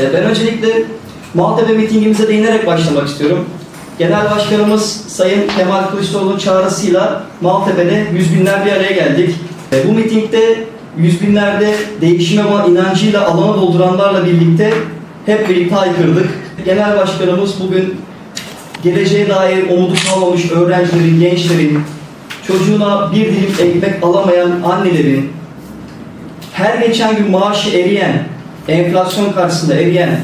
Ee, Ben öncelikle Maltepe mitingimize değinerek başlamak istiyorum. Genel Başkanımız Sayın Kemal Kılıçdaroğlu'nun çağrısıyla Maltepe'de yüz binler bir araya geldik. Ee, Bu mitingde yüz binlerde değişime inancıyla alana dolduranlarla birlikte hep birlikte haykırdık. Genel Başkanımız bugün geleceğe dair umudu kalmamış öğrencilerin, gençlerin, çocuğuna bir dilim ekmek alamayan annelerin, her geçen gün maaşı eriyen, enflasyon karşısında eriyen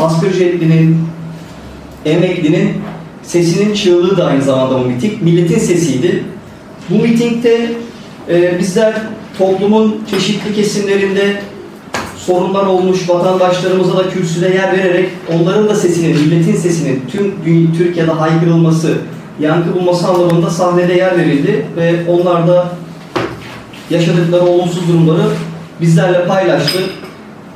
asgari ücretlinin, emeklinin sesinin çığlığı da aynı zamanda bu miting. Milletin sesiydi. Bu mitingde e, bizler toplumun çeşitli kesimlerinde sorunlar olmuş vatandaşlarımıza da kürsüde yer vererek onların da sesinin, milletin sesinin tüm Türkiye'de haykırılması, yankı bulması anlamında sahnede yer verildi ve onlar da yaşadıkları olumsuz durumları bizlerle paylaştı.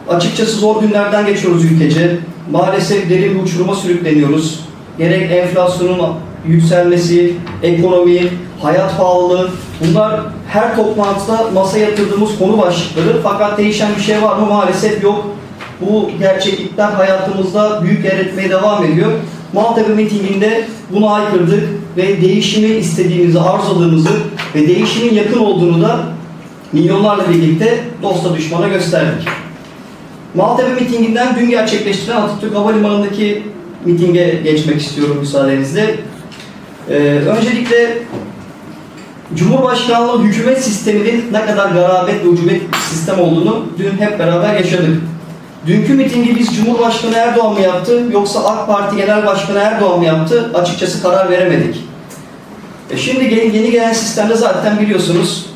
Açıkçası zor günlerden geçiyoruz ülkece. Maalesef derin bir uçuruma sürükleniyoruz. Gerek enflasyonun yükselmesi, ekonomi, hayat pahalılığı bunlar her toplantıda masaya yatırdığımız konu başlıkları. Fakat değişen bir şey var mı? Maalesef yok. Bu gerçeklikler hayatımızda büyük yer etmeye devam ediyor. Maltepe mitinginde bunu aykırdık ve değişimi istediğimizi, arzuladığımızı ve değişimin yakın olduğunu da milyonlarla birlikte dosta düşmana gösterdik. Maltepe mitinginden dün gerçekleştirilen Atatürk Havalimanı'ndaki mitinge geçmek istiyorum müsaadenizle. Ee, öncelikle Cumhurbaşkanlığı hükümet sisteminin ne kadar garabet ve ucubet sistem olduğunu dün hep beraber yaşadık. Dünkü mitingi biz Cumhurbaşkanı Erdoğan mı yaptı yoksa AK Parti Genel Başkanı Erdoğan mı yaptı açıkçası karar veremedik. E şimdi yeni, yeni gelen sistemde zaten biliyorsunuz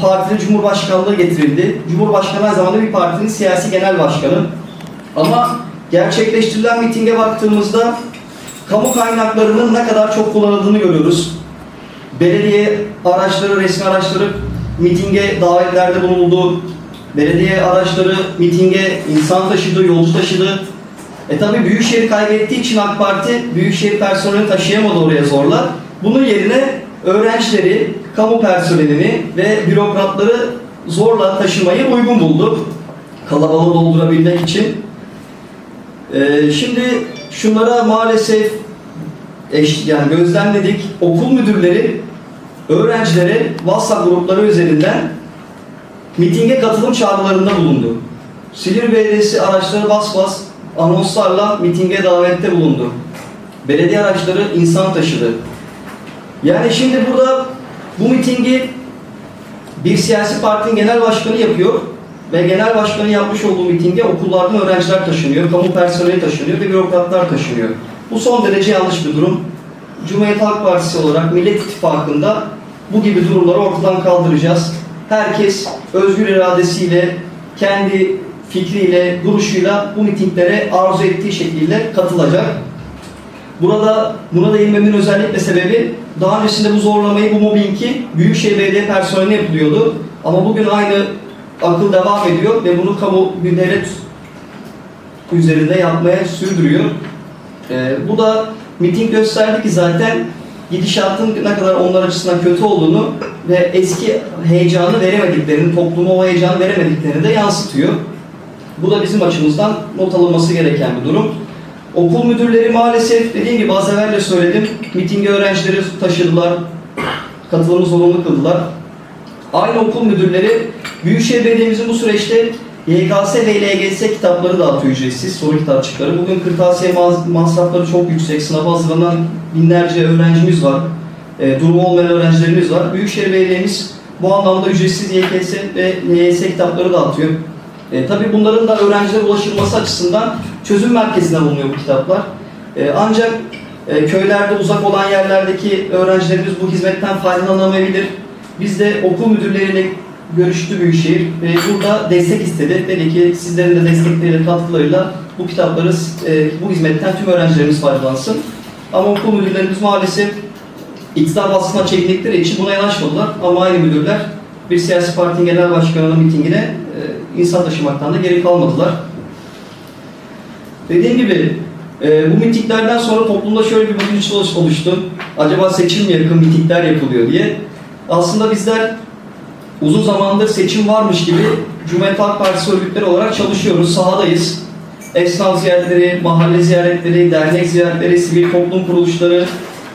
Partide Cumhurbaşkanlığı getirildi. Cumhurbaşkanı aynı zamanda bir partinin siyasi genel başkanı. Ama gerçekleştirilen mitinge baktığımızda kamu kaynaklarının ne kadar çok kullanıldığını görüyoruz. Belediye araçları, resmi araçları mitinge davetlerde bulunuldu. Belediye araçları mitinge insan taşıdı, yolcu taşıdı. E tabi Büyükşehir kaybettiği için AK Parti Büyükşehir personeli taşıyamadı oraya zorla. Bunun yerine öğrencileri, kamu personelini ve bürokratları zorla taşımayı uygun buldu. Kalabalığı doldurabilmek için. Ee, şimdi şunlara maalesef eş, yani gözlemledik. Okul müdürleri öğrencilere WhatsApp grupları üzerinden mitinge katılım çağrılarında bulundu. Silivri Belediyesi araçları bas bas anonslarla mitinge davette bulundu. Belediye araçları insan taşıdı. Yani şimdi burada bu mitingi bir siyasi partinin genel başkanı yapıyor ve genel başkanı yapmış olduğu mitinge okullardan öğrenciler taşınıyor, kamu personeli taşınıyor ve bürokratlar taşınıyor. Bu son derece yanlış bir durum. Cumhuriyet Halk Partisi olarak Millet İttifakı'nda bu gibi durumları ortadan kaldıracağız. Herkes özgür iradesiyle, kendi fikriyle, duruşuyla bu mitinglere arzu ettiği şekilde katılacak. Burada buna değinmemin özellikle sebebi daha öncesinde bu zorlamayı, bu mobbingi Büyükşehir Belediye personeline yapılıyordu. Ama bugün aynı akıl devam ediyor ve bunu kamu bir devlet üzerinde yapmaya sürdürüyor. Ee, bu da miting gösterdi ki zaten gidişatın ne kadar onlar açısından kötü olduğunu ve eski heyecanı veremediklerini, topluma o heyecanı veremediklerini de yansıtıyor. Bu da bizim açımızdan not alınması gereken bir durum. Okul müdürleri maalesef dediğim gibi az evvel de söyledim. Mitinge öğrencileri taşıdılar. Katılımı zorunlu kıldılar. Aynı okul müdürleri Büyükşehir Belediye'mizin bu süreçte YKS ve LGS kitapları dağıtıyor ücretsiz soru kitapçıkları. Bugün kırtasiye masrafları çok yüksek. Sınava hazırlanan binlerce öğrencimiz var. E, durumu olmayan öğrencilerimiz var. Büyükşehir Belediye'miz bu anlamda ücretsiz YKS ve LYS kitapları dağıtıyor. E, tabii bunların da öğrencilere ulaşılması açısından çözüm merkezine bulunuyor bu kitaplar. E, ancak e, köylerde uzak olan yerlerdeki öğrencilerimiz bu hizmetten faydalanamayabilir. Biz de okul müdürleriyle görüştü Büyükşehir ve burada destek istedi. Dedi ki sizlerin de destekleriyle, katkılarıyla bu kitapları, e, bu hizmetten tüm öğrencilerimiz faydalansın. Ama okul müdürlerimiz maalesef iktidar baskısına çekildikleri için buna yanaşmadılar. Ama aynı müdürler bir siyasi partinin genel başkanının mitingine e, insan taşımaktan da geri kalmadılar. Dediğim gibi e, bu mitinglerden sonra toplumda şöyle bir bakış açısı oluştu. Acaba seçim mi yakın mitingler yapılıyor diye. Aslında bizler uzun zamandır seçim varmış gibi Cumhuriyet Halk Partisi örgütleri olarak çalışıyoruz, sahadayız. Esnaf ziyaretleri, mahalle ziyaretleri, dernek ziyaretleri, sivil toplum kuruluşları,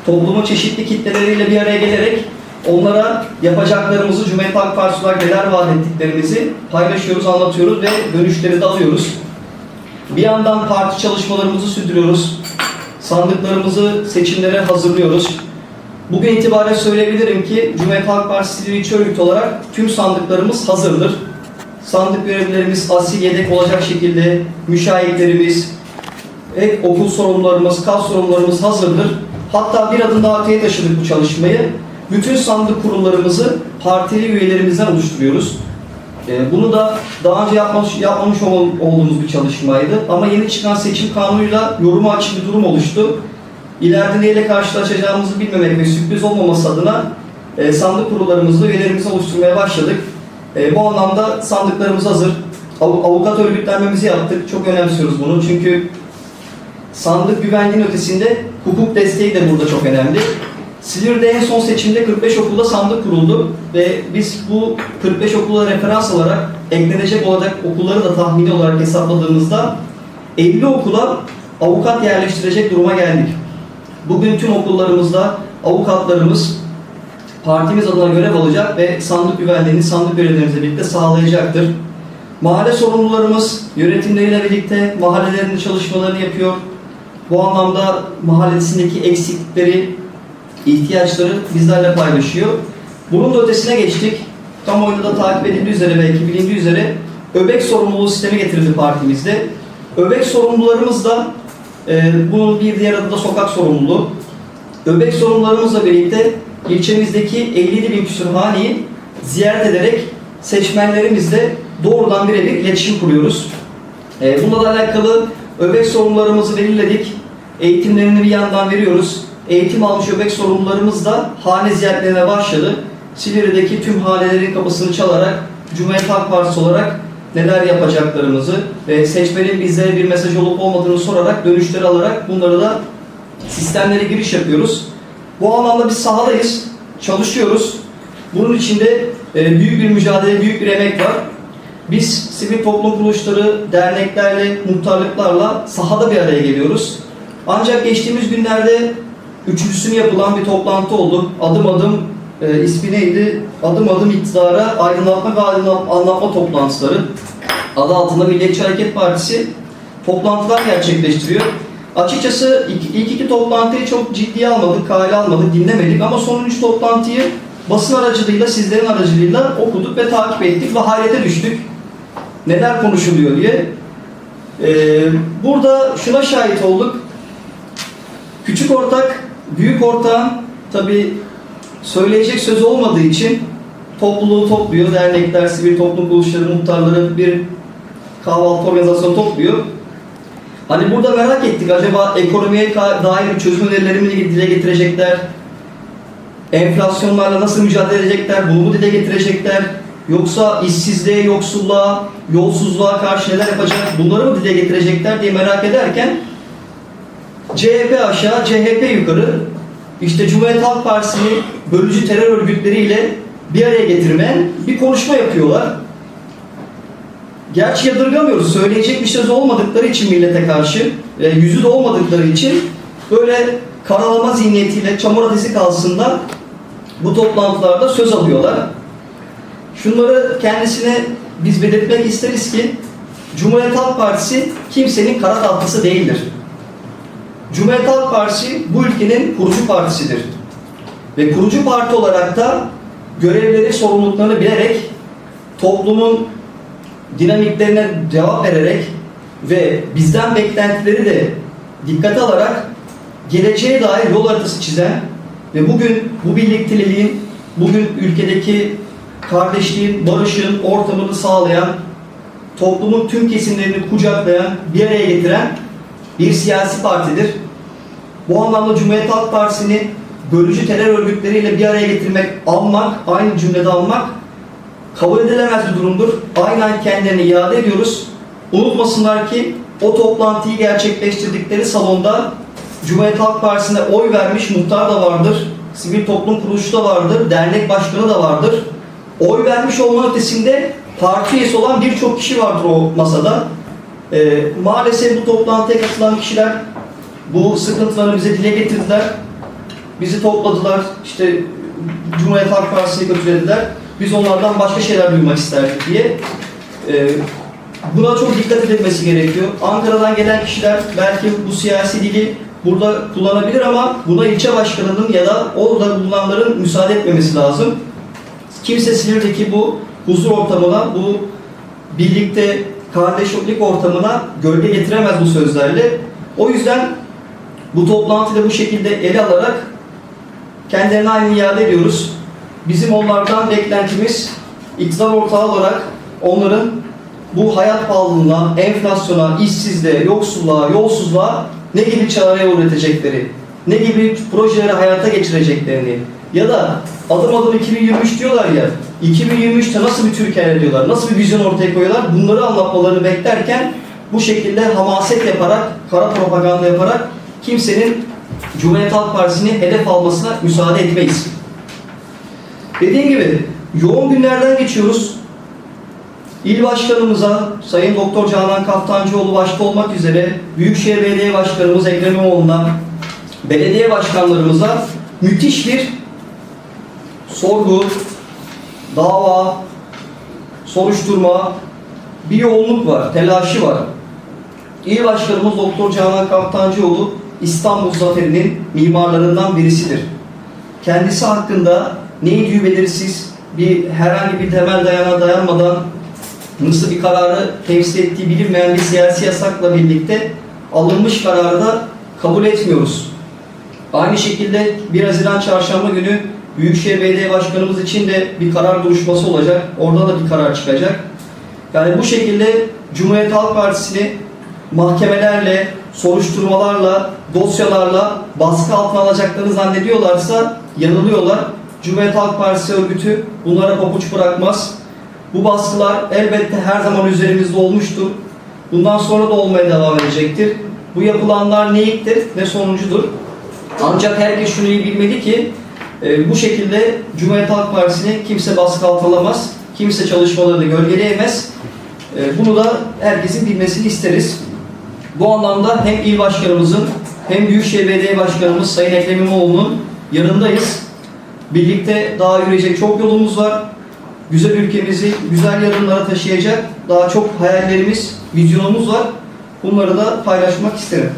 toplumun çeşitli kitleleriyle bir araya gelerek onlara yapacaklarımızı Cumhuriyet Halk Partisi olarak neler vaat ettiklerimizi paylaşıyoruz, anlatıyoruz ve dönüşleri de alıyoruz. Bir yandan parti çalışmalarımızı sürdürüyoruz. Sandıklarımızı seçimlere hazırlıyoruz. Bugün itibariyle söyleyebilirim ki Cumhuriyet Halk Partisi Silivri Örgütü olarak tüm sandıklarımız hazırdır. Sandık görevlilerimiz asil yedek olacak şekilde müşahitlerimiz, ek okul sorumlularımız, kas sorumlularımız hazırdır. Hatta bir adım daha öteye taşıdık bu çalışmayı. Bütün sandık kurullarımızı partili üyelerimizden oluşturuyoruz. Ee, Bunu da daha önce yapmış, yapmamış ol- olduğumuz bir çalışmaydı. Ama yeni çıkan seçim kanunuyla yoruma açık bir durum oluştu. İleride neyle karşılaşacağımızı bilmemek ve sürpriz olmaması adına e, sandık kurullarımızı üyelerimizi oluşturmaya başladık. E, bu anlamda sandıklarımız hazır. Av- avukat örgütlenmemizi yaptık. Çok önemsiyoruz bunu. Çünkü sandık güvenliğinin ötesinde hukuk desteği de burada çok önemli. Silivri'de en son seçimde 45 okulda sandık kuruldu ve biz bu 45 okula referans alarak eklenecek olacak okulları da tahmini olarak hesapladığımızda 50 okula avukat yerleştirecek duruma geldik. Bugün tüm okullarımızda avukatlarımız partimiz adına görev alacak ve sandık güvenliğini sandık görevlerimizle birlikte sağlayacaktır. Mahalle sorumlularımız yönetimleriyle birlikte mahallelerinde çalışmalarını yapıyor. Bu anlamda mahallesindeki eksiklikleri, ihtiyaçları bizlerle paylaşıyor. Bunun da ötesine geçtik. Kamuoyunda da takip edildiği üzere belki bilindiği üzere öbek sorumluluğu sistemi getirildi partimizde. Öbek sorumlularımız da e, bunun bir diğer adı da sokak sorumluluğu. Öbek sorumlularımızla birlikte ilçemizdeki 50 bin küsur haneyi ziyaret ederek seçmenlerimizle doğrudan birebir iletişim kuruyoruz. E, bununla da alakalı öbek sorumlularımızı belirledik. Eğitimlerini bir yandan veriyoruz. Eğitim almış öbek sorumlularımız da hane ziyaretlerine başladı. Silivri'deki tüm hanelerin kapısını çalarak Cumhuriyet Halk Partisi olarak neler yapacaklarımızı ve seçmenin bize bir mesaj olup olmadığını sorarak dönüşleri alarak bunları da sistemlere giriş yapıyoruz. Bu anlamda biz sahadayız, çalışıyoruz. Bunun içinde e, büyük bir mücadele, büyük bir emek var. Biz sivil toplum kuruluşları, derneklerle, muhtarlıklarla sahada bir araya geliyoruz. Ancak geçtiğimiz günlerde üçüncüsünü yapılan bir toplantı oldu. Adım adım e, ismi neydi? Adım adım iktidara aydınlatma ve anlatma toplantıları. Adı altında Milliyetçi Hareket Partisi toplantılar gerçekleştiriyor. Açıkçası ilk, ilk iki toplantıyı çok ciddiye almadık, kale almadık, dinlemedik ama son üç toplantıyı basın aracılığıyla, sizlerin aracılığıyla okuduk ve takip ettik ve hayrete düştük. Neler konuşuluyor diye. Ee, burada şuna şahit olduk. Küçük ortak, büyük ortağın tabi söyleyecek sözü olmadığı için topluluğu topluyor. Dernekler, sivil toplum kuruluşları, muhtarları bir kahvaltı organizasyonu topluyor. Hani burada merak ettik acaba ekonomiye dair çözüm önerileri mi dile getirecekler? Enflasyonlarla nasıl mücadele edecekler? Bunu mu dile getirecekler? Yoksa işsizliğe, yoksulluğa, yolsuzluğa karşı neler yapacak? Bunları mı dile getirecekler diye merak ederken CHP aşağı, CHP yukarı işte Cumhuriyet Halk Partisi'ni bölücü terör örgütleriyle bir araya getirme bir konuşma yapıyorlar. Gerçi yadırgamıyoruz. Söyleyecek bir söz olmadıkları için millete karşı, e, yüzü de olmadıkları için böyle karalama zihniyetiyle çamura dizi kalsında bu toplantılarda söz alıyorlar. Şunları kendisine biz belirtmek isteriz ki Cumhuriyet Halk Partisi kimsenin kara tahtası değildir. Cumhuriyet Halk Partisi bu ülkenin kurucu partisidir. Ve kurucu parti olarak da görevleri, sorumluluklarını bilerek toplumun dinamiklerine cevap vererek ve bizden beklentileri de dikkate alarak geleceğe dair yol haritası çizen ve bugün bu birlikteliğin, bugün ülkedeki kardeşliğin, barışın ortamını sağlayan, toplumun tüm kesimlerini kucaklayan, bir araya getiren bir siyasi partidir. Bu anlamda Cumhuriyet Halk Partisi'ni bölücü terör örgütleriyle bir araya getirmek, almak, aynı cümlede almak kabul edilemez bir durumdur. Aynen kendilerini iade ediyoruz. Unutmasınlar ki o toplantıyı gerçekleştirdikleri salonda Cumhuriyet Halk Partisi'ne oy vermiş muhtar da vardır, sivil toplum kuruluşu da vardır, dernek başkanı da vardır. oy vermiş olmanın ötesinde parti üyesi olan birçok kişi vardır o masada. Ee, maalesef bu toplantıya katılan kişiler bu sıkıntıları bize dile getirdiler. Bizi topladılar, işte Cumhuriyet Halk Partisi'ne götürdüler. Biz onlardan başka şeyler duymak isterdik diye. Ee, buna çok dikkat edilmesi gerekiyor. Ankara'dan gelen kişiler belki bu siyasi dili burada kullanabilir ama buna ilçe başkanının ya da orada bulunanların müsaade etmemesi lazım. Kimse Silivri'deki bu huzur ortamına, bu birlikte kardeşlik ortamına gölge getiremez bu sözlerle. O yüzden bu toplantıyı da bu şekilde ele alarak kendilerine aynı iade ediyoruz. Bizim onlardan beklentimiz iktidar ortağı olarak onların bu hayat pahalılığına, enflasyona, işsizliğe, yoksulluğa, yolsuzluğa ne gibi çareye üretecekleri, ne gibi projeleri hayata geçireceklerini ya da adım adım 2023 diyorlar ya, 2023'te nasıl bir Türkiye hayal ediyorlar, nasıl bir vizyon ortaya koyuyorlar, bunları anlatmalarını beklerken bu şekilde hamaset yaparak, kara propaganda yaparak kimsenin Cumhuriyet Halk Partisi'ni hedef almasına müsaade etmeyiz. Dediğim gibi yoğun günlerden geçiyoruz. İl başkanımıza, Sayın Doktor Canan Kaftancıoğlu başta olmak üzere Büyükşehir Belediye Başkanımız Ekrem İmamoğlu'na, belediye başkanlarımıza müthiş bir sorgu, dava, soruşturma, bir yoğunluk var, telaşı var. İl Başkanımız Doktor Canan Kaftancıoğlu İstanbul Zaferi'nin mimarlarından birisidir. Kendisi hakkında neydi belirsiz, bir herhangi bir temel dayana dayanmadan nasıl bir kararı temsil ettiği bilinmeyen bir siyasi yasakla birlikte alınmış kararı da kabul etmiyoruz. Aynı şekilde 1 Haziran Çarşamba günü Büyükşehir Belediye Başkanımız için de bir karar duruşması olacak. Orada da bir karar çıkacak. Yani bu şekilde Cumhuriyet Halk Partisi'ni mahkemelerle, soruşturmalarla, dosyalarla baskı altına alacaklarını zannediyorlarsa yanılıyorlar. Cumhuriyet Halk Partisi örgütü bunlara pabuç bırakmaz. Bu baskılar elbette her zaman üzerimizde olmuştur. Bundan sonra da olmaya devam edecektir. Bu yapılanlar ne ilktir ne sonuncudur. Ancak herkes şunu iyi bilmeli ki e, bu şekilde Cumhuriyet Halk Partisi'ni kimse baskı altına alamaz. Kimse çalışmalarını gölgeleyemez. E, bunu da herkesin bilmesini isteriz. Bu anlamda hem il başkanımızın hem Büyükşehir Belediye Başkanımız Sayın Ekrem İmamoğlu'nun yanındayız. Birlikte daha yürüyecek çok yolumuz var. Güzel ülkemizi güzel yarınlara taşıyacak daha çok hayallerimiz, vizyonumuz var. Bunları da paylaşmak isterim.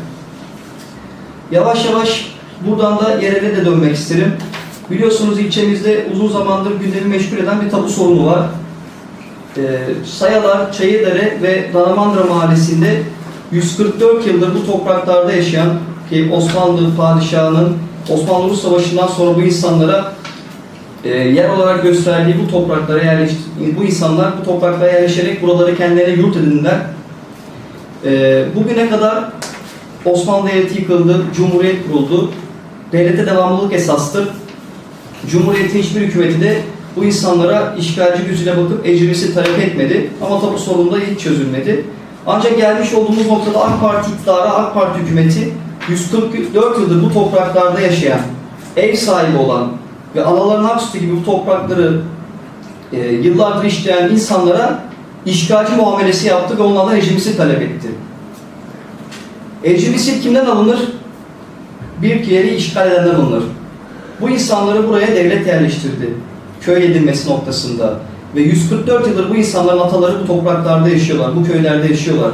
Yavaş yavaş buradan da yerele de dönmek isterim. Biliyorsunuz ilçemizde uzun zamandır gündemi meşgul eden bir tapu sorunu var. Ee, Sayalar, Çayırdere ve Danamandıra Mahallesi'nde 144 yıldır bu topraklarda yaşayan ki Osmanlı padişahının Osmanlı Rus Savaşı'ndan sonra bu insanlara e, yer olarak gösterdiği bu topraklara yerleş bu insanlar bu topraklara yerleşerek buraları kendilerine yurt edindiler. E, bugüne kadar Osmanlı Devleti yıkıldı, Cumhuriyet kuruldu. Devlete devamlılık esastır. Cumhuriyetin hiçbir hükümeti de bu insanlara işgalci gözüyle bakıp ecrisi talep etmedi. Ama tapu sorunu da hiç çözülmedi. Ancak gelmiş olduğumuz noktada AK Parti iktidarı, AK Parti hükümeti 144 yıldır bu topraklarda yaşayan, ev sahibi olan ve analarının hak sütü gibi bu toprakları e, yıllardır işleyen insanlara işgalci muamelesi yaptı ve onlardan ecrimisi talep etti. Ecrimisi kimden alınır? Bir yeri işgal edenden alınır. Bu insanları buraya devlet yerleştirdi. Köy edilmesi noktasında. Ve 144 yıldır bu insanların ataları bu topraklarda yaşıyorlar, bu köylerde yaşıyorlar.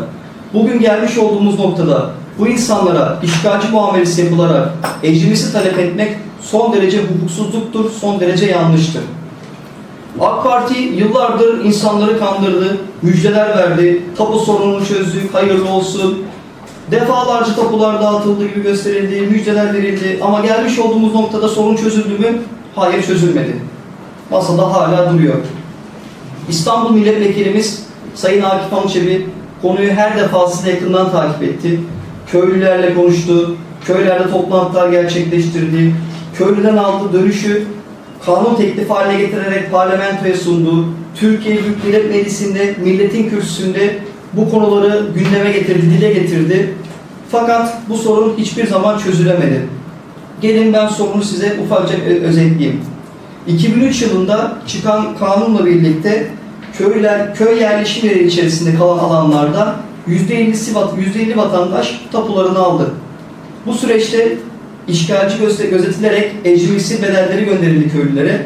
Bugün gelmiş olduğumuz noktada bu insanlara işgalci muamelesi yapılarak ecrimisi talep etmek son derece hukuksuzluktur, son derece yanlıştır. AK Parti yıllardır insanları kandırdı, müjdeler verdi, tapu sorununu çözdük, hayırlı olsun. Defalarca tapular dağıtıldı gibi gösterildi, müjdeler verildi ama gelmiş olduğumuz noktada sorun çözüldü mü? Hayır çözülmedi. Masada hala duruyor. İstanbul Milletvekilimiz Sayın Akif Hamçebi konuyu her defasında yakından takip etti. Köylülerle konuştu, köylerde toplantılar gerçekleştirdi, köylüden aldığı dönüşü kanun teklifi haline getirerek parlamentoya sundu. Türkiye Büyük Millet Meclisi'nde, milletin kürsüsünde bu konuları gündeme getirdi, dile getirdi. Fakat bu sorun hiçbir zaman çözülemedi. Gelin ben sorunu size ufakça ö- özetleyeyim. 2003 yılında çıkan kanunla birlikte köyler, köy yerleşim yeri içerisinde kalan alanlarda %50'si vat- %50 vatandaş tapularını aldı. Bu süreçte işgalci göze- gözetilerek ecrimsi bedelleri gönderildi köylülere.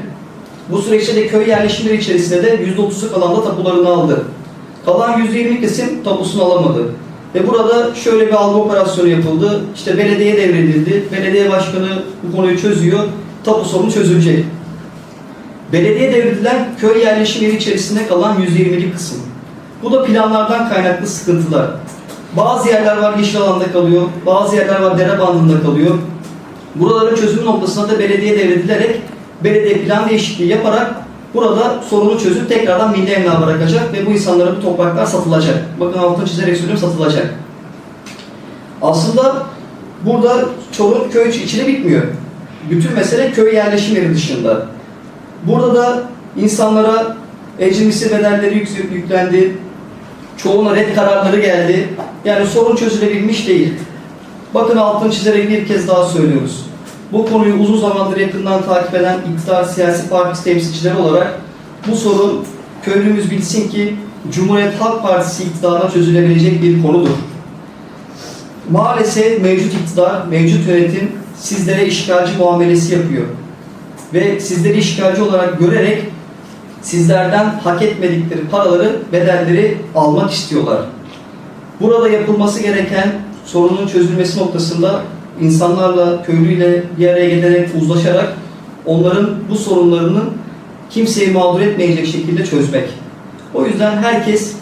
Bu süreçte de köy yerleşimleri içerisinde de %30'u kalan da tapularını aldı. Kalan %20 kısım tapusunu alamadı. Ve burada şöyle bir algı operasyonu yapıldı. İşte belediyeye devredildi. Belediye başkanı bu konuyu çözüyor. Tapu sorunu çözülecek. Belediye devredilen köy yerleşim yeri içerisinde kalan %20'lik kısım. Bu da planlardan kaynaklı sıkıntılar. Bazı yerler var yeşil alanda kalıyor, bazı yerler var dere bandında kalıyor. Buraların çözüm noktasına da belediye devredilerek belediye plan değişikliği yaparak burada sorunu çözüp tekrardan milli emlak bırakacak ve bu insanlara bu topraklar satılacak. Bakın altını çizerek söylüyorum satılacak. Aslında burada Çorum köy içinde bitmiyor. Bütün mesele köy yerleşim yeri dışında. Burada da insanlara ecrimsi bedelleri yük- yüklendi. Çoğuna red kararları geldi. Yani sorun çözülebilmiş değil. Bakın altını çizerek bir kez daha söylüyoruz. Bu konuyu uzun zamandır yakından takip eden iktidar siyasi partisi temsilcileri olarak bu sorun köylümüz bilsin ki Cumhuriyet Halk Partisi iktidarına çözülebilecek bir konudur. Maalesef mevcut iktidar, mevcut yönetim sizlere işgalci muamelesi yapıyor. Ve sizleri işgalci olarak görerek sizlerden hak etmedikleri paraları, bedelleri almak istiyorlar. Burada yapılması gereken sorunun çözülmesi noktasında insanlarla, köylüyle bir araya gelerek, uzlaşarak onların bu sorunlarını kimseyi mağdur etmeyecek şekilde çözmek. O yüzden herkes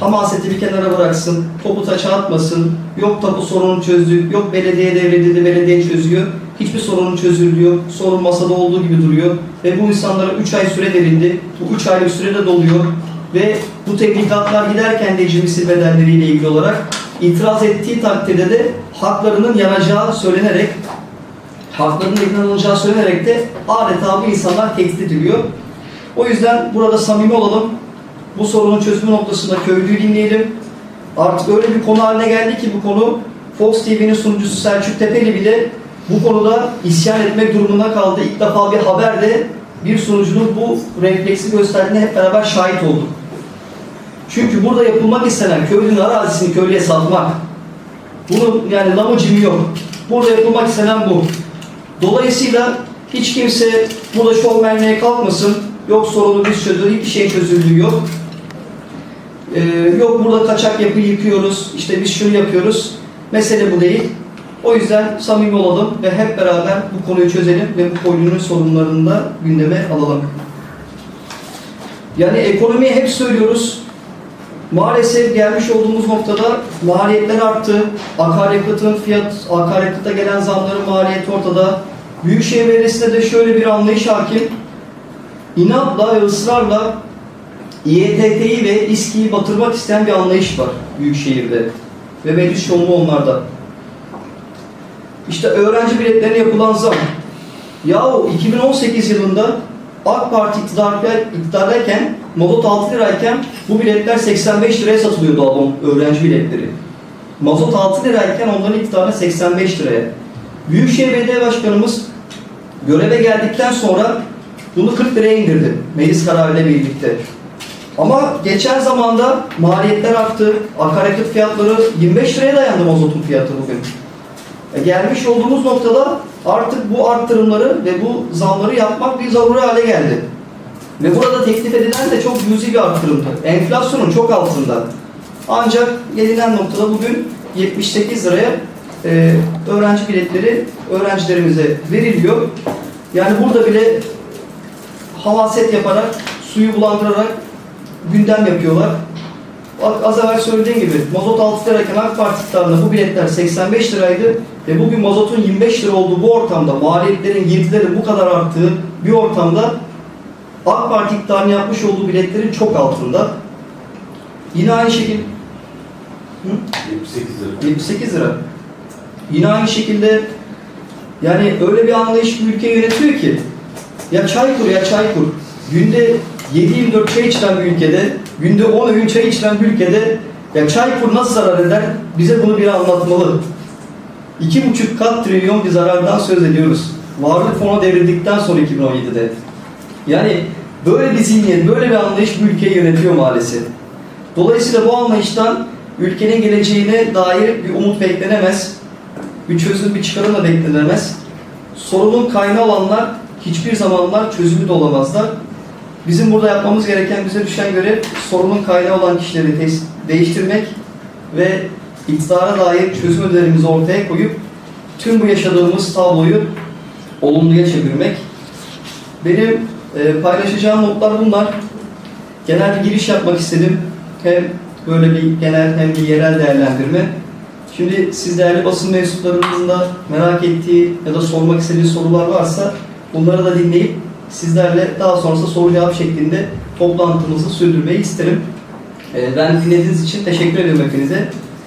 hamaseti bir kenara bıraksın, topu taça atmasın, yok tapu sorunu çözdük, yok belediye devredildi, belediye çözüyor. Hiçbir sorunun çözülüyor, sorun masada olduğu gibi duruyor ve bu insanlara 3 ay süre verildi. Bu 3 aylık süre de doluyor ve bu tebligatlar giderken de ecrimsi bedelleriyle ilgili olarak itiraz ettiği takdirde de haklarının yanacağı söylenerek haklarının alınacağı söylenerek de adeta bu insanlar tehdit ediliyor. O yüzden burada samimi olalım. Bu sorunun çözümü noktasında köylüyü dinleyelim. Artık öyle bir konu haline geldi ki bu konu Fox TV'nin sunucusu Selçuk Tepeli bile bu konuda isyan etmek durumunda kaldı. İlk defa bir haberde bir sunucunun bu refleksi gösterdiğine hep beraber şahit olduk. Çünkü burada yapılmak istenen köylünün arazisini köylüye satmak. Bunun yani lamı cimi yok. Burada yapılmak istenen bu. Dolayısıyla hiç kimse burada şovmenliğe kalkmasın. Yok sorunu biz çözüyoruz, hiçbir şey çözüldüğü yok. Ee, yok burada kaçak yapı yıkıyoruz, işte biz şunu yapıyoruz. Mesele bu değil. O yüzden samimi olalım ve hep beraber bu konuyu çözelim ve bu konunun sorunlarını da gündeme alalım. Yani ekonomiyi hep söylüyoruz. Maalesef gelmiş olduğumuz noktada maliyetler arttı. Akaryakıtın fiyat, akaryakıta gelen zamların maliyeti ortada. Büyükşehir Belediyesi'nde de şöyle bir anlayış hakim. İnatla ve ısrarla İETT'yi ve İSKİ'yi batırmak isteyen bir anlayış var Büyükşehir'de. Ve meclis çoğunluğu onlarda. İşte öğrenci biletlerine yapılan zam. Yahu 2018 yılında AK Parti iktidarda, iktidardayken mazot 6 lirayken bu biletler 85 liraya satılıyordu adam öğrenci biletleri. Mazot 6 lirayken onların iktidarına 85 liraya. Büyükşehir Belediye Başkanımız göreve geldikten sonra bunu 40 liraya indirdi meclis kararıyla birlikte. Ama geçen zamanda maliyetler arttı, akaryakıt fiyatları 25 liraya dayandı mazotun fiyatı bugün. E, gelmiş olduğumuz noktada artık bu arttırımları ve bu zamları yapmak bir zaruri hale geldi. Ve burada teklif edilen de çok cüzi bir arttırımdı. Enflasyonun çok altında. Ancak gelinen noktada bugün 78 liraya e, öğrenci biletleri öğrencilerimize veriliyor. Yani burada bile hamaset yaparak, suyu bulandırarak gündem yapıyorlar. Az evvel söylediğim gibi mazot 6 lirayken AK Parti iktidarında bu biletler 85 liraydı ve bugün mazotun 25 lira olduğu bu ortamda maliyetlerin, girdilerin bu kadar arttığı bir ortamda AK Parti iktidarının yapmış olduğu biletlerin çok altında. Yine aynı şekilde 78 lira. 78 lira. Yine aynı şekilde yani öyle bir anlayış bir ülke yönetiyor ki ya çay kur ya çay kur. Günde 7-24 çay içilen bir ülkede, günde 10 öğün çay içilen bir ülkede ya çay kur nasıl zarar eder? Bize bunu biri anlatmalı. 2,5 kat trilyon bir zarardan söz ediyoruz. Varlık fonu devrildikten sonra 2017'de. Yani böyle bir zihniyet, böyle bir anlayış bu ülkeyi yönetiyor maalesef. Dolayısıyla bu anlayıştan ülkenin geleceğine dair bir umut beklenemez. Bir çözüm, bir çıkarım da beklenemez. Sorunun kaynağı olanlar hiçbir zamanlar çözümü de olamazlar. Bizim burada yapmamız gereken, bize düşen görev sorunun kaynağı olan kişileri değiştirmek ve iktidara dair çözüm önerilerimizi ortaya koyup tüm bu yaşadığımız tabloyu olumluya çevirmek. Benim e, paylaşacağım notlar bunlar. Genel bir giriş yapmak istedim. Hem böyle bir genel hem bir yerel değerlendirme. Şimdi siz değerli basın mensuplarınızın da merak ettiği ya da sormak istediği sorular varsa bunları da dinleyip sizlerle daha sonrasında soru cevap şeklinde toplantımızı sürdürmeyi isterim. E, ben dinlediğiniz için teşekkür ediyorum hepinize.